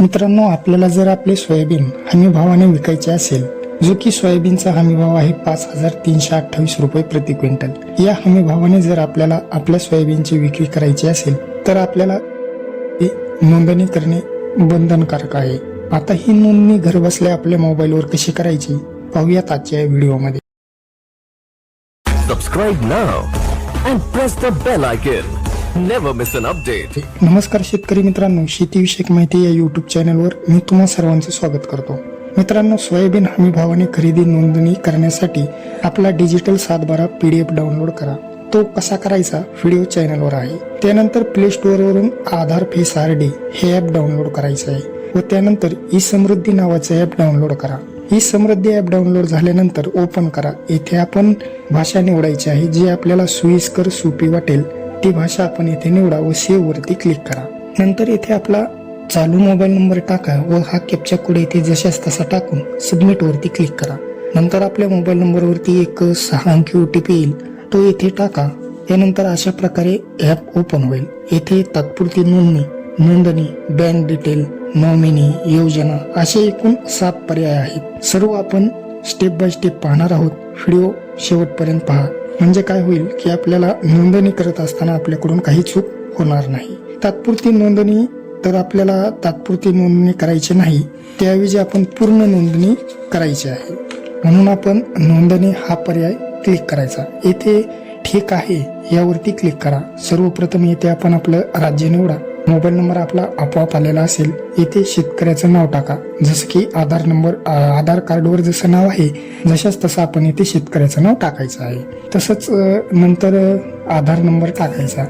मित्रांनो आपल्याला जर आपले सोयाबीन हमीभावाने विकायचे असेल जो की सोयाबीनचा हमीभाव आहे पाच हजार तीनशे अठ्ठावीस रुपये प्रति क्विंटल. या हमीभावाने जर आपल्याला आपल्या सोयाबीनची विक्री करायची असेल तर आपल्याला नोंदणी करणे बंधनकारक आहे. आता ही नोंदणी घरबसल्या आपल्या मोबाईलवर कशी करायची पाहूयात आजच्या व्हिडिओमध्ये. Subscribe now and press the bell icon. Never miss an update नमस्कार शेतकरी मित्रांनो शेतीविषयक माहिती या युट्यूब चॅनलवर मी तुम्हा सर्वांचे स्वागत करतो. मित्रांनो सोयाबीन हमी भावाने खरेदी नोंदणी करण्यासाठी आपला डिजिटल सातबारा पी डी एफ डाउनलोड करा. तो कसा करायचा व्हिडिओ चॅनलवर आहे. त्यानंतर प्ले स्टोअरवरून आधार फेस आर डी हे ॲप डाउनलोड करायचं आहे. व त्यानंतर ई समृद्धी नावाचं ॲप डाउनलोड करा. ई समृद्धी ॲप डाउनलोड झाल्यानंतर ओपन करा. येथे आपण भाषा निवडायची आहे जी आपल्याला सोयीस्कर सोपी वाटेल ती भाषा आपण येथे निवडा व सेव्ह वरती क्लिक करा. नंतर इथे आपला चालू मोबाईल नंबर टाका व हा कॅप्चा कोड इथे जशाच तसा टाकून सबमिट वरती क्लिक करा. नंतर आपल्या मोबाईल नंबरवरती एक सहा अंकी ओ टी पी येईल. तो येथे टाका. त्यानंतर अशा प्रकारे ॲप ओपन होईल. येथे तात्पुरती नोंदणी नोंदणी बँक डिटेल नॉमिनी योजना असे एकूण सात पर्याय आहेत. सर्व आपण स्टेप बाय स्टेप पाहणार आहोत. व्हिडिओ शेवटपर्यंत पहा. म्हणजे काय होईल की आपल्याला नोंदणी करत असताना आपल्याकडून काही चूक होणार नाही. तात्पुरती नोंदणी तर आपल्याला तात्पुरती नोंदणी करायची नाही. त्याऐवजी आपण पूर्ण नोंदणी करायची आहे. म्हणून आपण नोंदणी हा पर्याय क्लिक करायचा. येथे ठीक आहे यावरती क्लिक करा. सर्वप्रथम येथे आपण आपलं राज्य निवडा. मोबाईल नंबर आपला आपोआप आलेला असेल येथे शेतकऱ्याचं नाव टाका. जसं की आधार नंबर आधार कार्डवर जसं नाव आहे जशाच तसं आपण येथे शेतकऱ्याचं नाव टाकायचं आहे. तसंच नंतर आधार नंबर टाकायचा.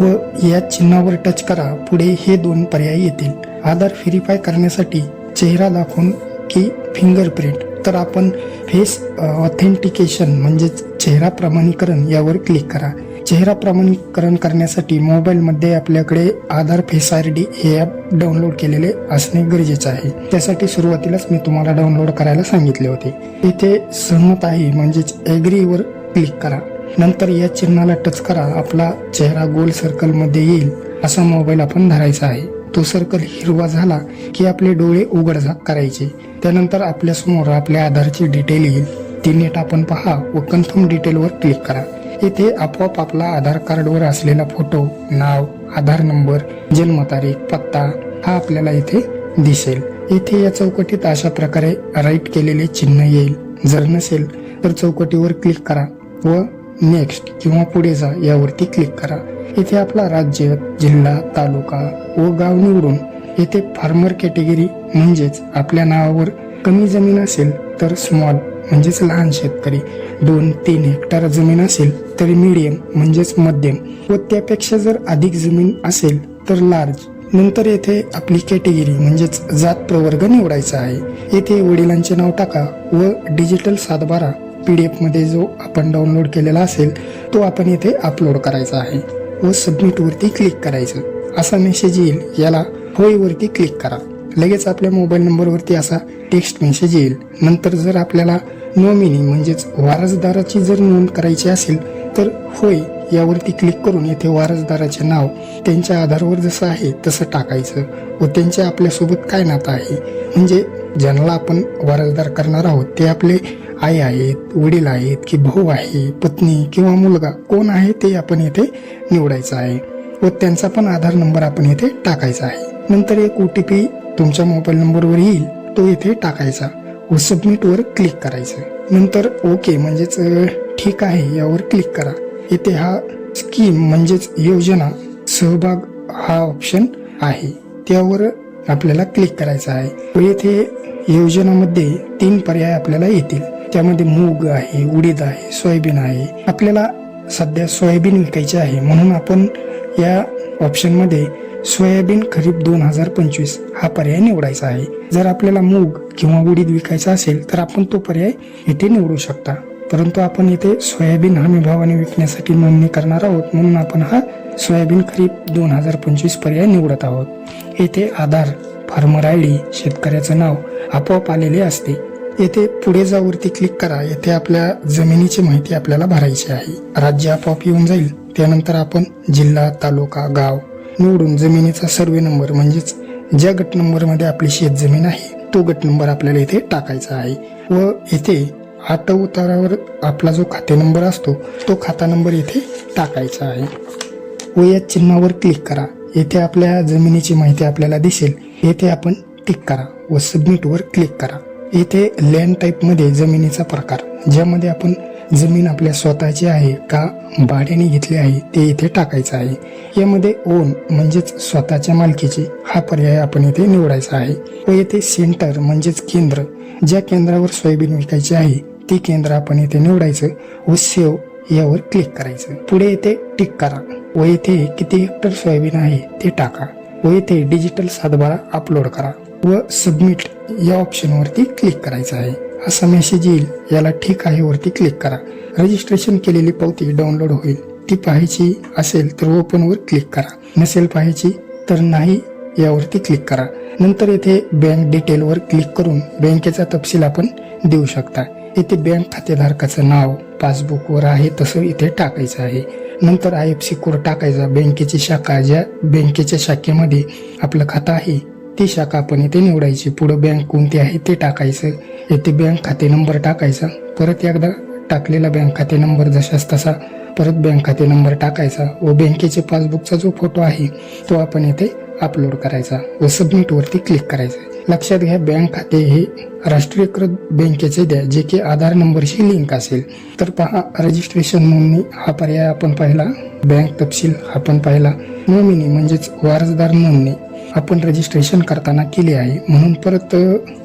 व या चिन्हावर टच करा पुढे हे दोन पर्याय येतील. आधार व्हेरीफाय करण्यासाठी चेहरा दाखवून की फिंगरप्रिंट तर आपण फेस ऑथेंटिकेशन म्हणजेच चेहरा प्रमाणीकरण यावर क्लिक करा. चेहरा प्रमाणीकरण करण्यासाठी मोबाईलमध्ये आपल्याकडे आधार फेस आर डी हे ॲप डाउनलोड केलेले असणे गरजेचे आहे. त्यासाठी सुरुवातीलाच मी तुम्हाला डाउनलोड करायला सांगितले होते. इथे सहमत आहे म्हणजेच ॲग्रीवर क्लिक करा. नंतर या चिन्हाला टच करा. आपला चेहरा गोल सर्कलमध्ये येईल असा मोबाईल आपण धरायचा आहे. तो सर्कल हिरवा झाला की आपले डोळे उघडझाप करायचे. त्यानंतर आपल्यासमोर आपल्या आधारची डिटेल येईल. ती नीट आपण पहा व कन्फर्म डिटेलवर क्लिक करा. येथे आपोआप आपला आधार कार्डवर असलेला फोटो नाव आधार नंबर जन्मतारीख पत्ता हा आपल्याला इथे दिसेल. येथे या चौकटीत अशा प्रकारे राईट केलेले चिन्ह येईल. जर नसेल तर चौकटीवर क्लिक करा व नेक्स्ट किंवा पुढे जा यावरती क्लिक करा. इथे आपला राज्य जिल्हा तालुका व गाव निवडून येथे फार्मर कॅटेगरी म्हणजेच आपल्या नावावर कमी जमीन असेल तर स्मॉल म्हणजेच लहान शेतकरी दोन तीन हेक्टर जमीन असेल तरी मीडियम म्हणजेच मध्यम. व त्यापेक्षा जर अधिक जमीन असेल तर लार्ज नंतर येथे आपली कॅटेगरी म्हणजेच जात प्रवर्ग निवडायचा आहे. येथे वडिलांचे नाव टाका व डिजिटल सातबारा पी डी एफमध्ये जो आपण डाउनलोड केलेला असेल तो आपण येथे अपलोड करायचा आहे. व सबमिटवरती क्लिक करायचं. असा मेसेज येईल याला होयवरती क्लिक करा. लगेच आपल्या मोबाईल नंबरवरती असा टेक्स्ट मेसेज येईल. नंतर जर आपल्याला नॉमिनी म्हणजेच वारसदाराची जर नोंद करायची असेल तर होय यावरती क्लिक करून येथे वारसदाराचे नाव त्यांच्या आधारवर जसं आहे तसं टाकायचं व त्यांचे आपल्यासोबत काय नातं आहे. म्हणजे ज्यांना आपण वारसदार करणार आहोत ते आपले आई आहेत वडील आहेत की भाऊ आहे पत्नी किंवा मुलगा कोण आहे ते आपण येथे निवडायचं आहे व त्यांचा पण आधार नंबर आपण येथे टाकायचा आहे. नंतर एक ओ टी पी तुमच्या मोबाईल नंबरवर येईल तो येथे टाकायचा. व सबमिटवर क्लिक करायचं नंतर ओके म्हणजेच ठीक आहे यावर क्लिक करा. येथे हा स्कीम म्हणजेच योजना सहभाग हा ऑप्शन आहे. त्यावर आपल्याला क्लिक करायचं आहे. व येथे योजनामध्ये तीन पर्याय आपल्याला येतील. त्यामध्ये मूग आहे उडीद आहे सोयाबीन आहे. आपल्याला सध्या सोयाबीन विकायचे आहे. म्हणून आपण या ऑप्शनमध्ये सोयाबीन खरीप दोन हजार पंचवीस हा पर्याय निवडायचा आहे. जर आपल्याला मूग किंवा उडीद विकायचा असेल तर आपण तो पर्याय येथे निवडू शकता. परंतु आपण येथे सोयाबीन हमी भावाने विकण्यासाठी नोंदणी करणार आहोत म्हणून आपण हा सोयाबीन खरीप दोन हजार पंचवीस पर्याय निवडत आहोत. येथे आधार फार्मर आय डी शेतकऱ्याचं नाव आपोआप आलेले असते. येथे पुढे जावरती क्लिक करा. येथे आपल्या जमिनीची माहिती आपल्याला भरायची आहे. राज्य आपोआप येऊन जाईल. त्यानंतर आपण जिल्हा तालुका गाव निवडून जमिनीचा सर्वे नंबर म्हणजेच ज्या गट नंबरमध्ये आपली शेतजमीन आहे तो गट नंबर आपल्याला इथे टाकायचा आहे. व इथे आता उतारावर आपला जो खाते नंबर असतो तो खाता नंबर इथे टाकायचा आहे. व या चिन्हावर क्लिक करा. येथे आपल्या जमिनीची माहिती आपल्याला दिसेल. येथे आपण टिक करा व सबमिटवर क्लिक करा. येथे लँड टाईपमध्ये जमिनीचा प्रकार ज्यामध्ये आपण जमीन आपल्या स्वतःची आहे का भाड्याने घेतली आहे ते इथे टाकायचं आहे. यामध्ये ओन म्हणजेच स्वतःच्या मालकीची हा पर्याय आपण इथे निवडायचा आहे. व येथे सेंटर म्हणजेच केंद्र ज्या केंद्रावर सोयाबीन विकायचे आहे ते केंद्र आपण इथे निवडायचं व सेव यावर क्लिक करायचं. पुढे येथे टिक करा. व येथे किती हेक्टर सोयाबीन आहे ते टाका. व येथे डिजिटल सातबारा अपलोड करा. व सबमिट या ऑप्शनवरती क्लिक करायचं आहे. असा मेसेज येईल. याला ठीक आहे वरती क्लिक करा. रजिस्ट्रेशन केलेली पावती डाउनलोड होईल. ती पाहायची असेल तर ओपनवर क्लिक करा. नसेल पाहायची तर नाही यावरती क्लिक करा. नंतर येथे बँक डिटेलवर क्लिक करून बँकेचा तपशील आपण देऊ शकता. येथे बँक खातेधारकाचं नाव पासबुकवर आहे तसं इथे टाकायचं आहे. नंतर आय एफ सी कोड टाकायचा. बँकेची शाखा ज्या बँकेच्या शाखेमध्ये आपलं खातं आहे ती शाखा आपण इथे निवडायची. पुढं बँक कोणती आहे ते टाकायचं. येथे बँक खाते नंबर टाकायचा. परत एकदा टाकलेला बँक खाते नंबर जशाच तसा. परत बँक खाते नंबर टाकायचा. व बँकेचे पासबुकचा जो फोटो आहे तो आपण येथे अपलोड करायचा. व सबमिटवरती क्लिक करायचं. लक्षात घ्या बँक खाते हे राष्ट्रीयकृत बँकेचे द्या जे की आधार नंबरशी लिंक असेल. तर पहा रजिस्ट्रेशन नोंदणी हा पर्याय आपण पाहिला. बँक तपशील आपण पाहिला. नोमिनी म्हणजेच वारसदार नोंदणी आपण रजिस्ट्रेशन करताना केली आहे. म्हणून परत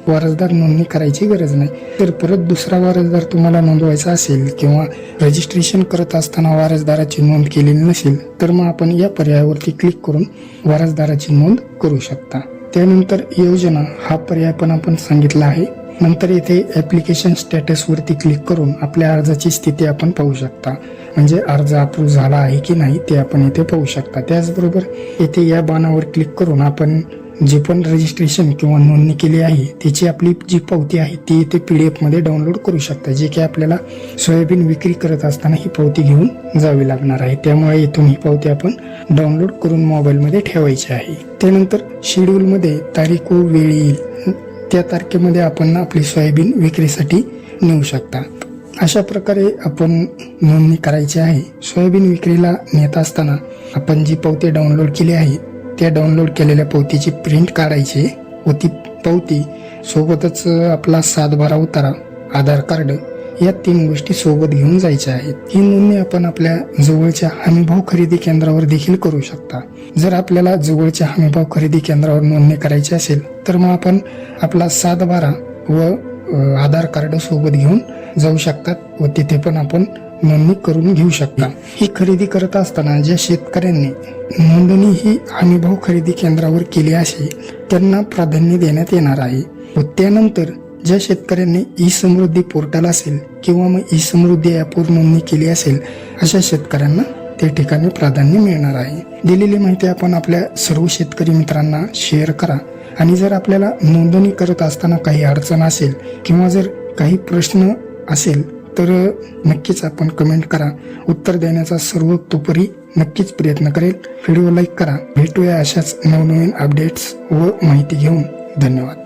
वारसदार नोंदणी करायची गरज नाही. तर परत दुसरा वारसदार तुम्हाला नोंदवायचा असेल किंवा रजिस्ट्रेशन करत असताना वारसदाराची नोंद केलेली नसेल तर मग आपण या पर्यायावरती क्लिक करून वारसदाराची नोंद करू शकता. त्यानंतर योजना हा पर्याय पण आपण सांगितला आहे. नंतर येथे ॲप्लिकेशन स्टेटसवरती क्लिक करून आपल्या अर्जाची स्थिती आपण पाहू शकता. म्हणजे अर्ज अप्रूव्ह झाला आहे की नाही ते आपण येथे पाहू शकता. त्याचबरोबर येथे या बाणावर क्लिक करून आपण जे पण रजिस्ट्रेशन किंवा नोंदणी केली आहे त्याची आपली जी पावती आहे ती इथे डी एफमध्ये डाउनलोड करू शकता जे की आपल्याला सोयाबीन विक्री करत असताना ही पावती घेऊन जावी लागणार आहे. त्यामुळे इथून ही पावती आपण डाउनलोड करून मोबाईलमध्ये ठेवायची आहे. त्यानंतर शेड्यूलमध्ये तारीख व वेळ येईल. त्या तारखेमध्ये आपण आपली सोयाबीन विक्रीसाठी नेऊ शकता. अशा प्रकारे आपण नोंदणी करायची आहे. सोयाबीन विक्रीला नेत असताना आपण जी पावती डाउनलोड केली आहे त्या डाउनलोड केलेल्या पावतीची प्रिंट काढायची. व ती पावती सोबतच आपला सातबारा उतारा आधार कार्ड या तीन गोष्टी सोबत घेऊन जायच्या आहेत. ही नोंदणी आपण आपल्या जवळच्या हमीभाव खरेदी केंद्रावर देखील करू शकता. जर आपल्याला जवळच्या हमीभाव खरेदी केंद्रावर नोंदणी करायची असेल तर मग आपण आपला सात बारा व आधार कार्ड सोबत घेऊन जाऊ शकतात व तिथे पण आपण नोंदणी करून घेऊ शकता. ही खरेदी करत असताना ज्या शेतकऱ्यांनी नोंदणी ही हमीभाव खरेदी केंद्रावर केली असेल त्यांना प्राधान्य देण्यात येणार आहे व त्यानंतर ज्या शेतकऱ्यांनी ई समृद्धी पोर्टल असेल किंवा मग ई समृद्धी ॲपवर नोंदणी केली असेल अशा शेतकऱ्यांना त्या ठिकाणी प्राधान्य मिळणार आहे. दिलेली माहिती आपण आपल्या सर्व शेतकरी मित्रांना शेअर करा. आणि जर आपल्याला नोंदणी करत असताना काही अडचण असेल किंवा जर काही प्रश्न असेल तर नक्कीच आपण कमेंट करा. उत्तर देण्याचा सर्वतोपरी नक्कीच प्रयत्न करेल. व्हिडिओ लाईक करा. भेटूया अशाच नवनवीन अपडेट्स व माहिती घेऊन. धन्यवाद.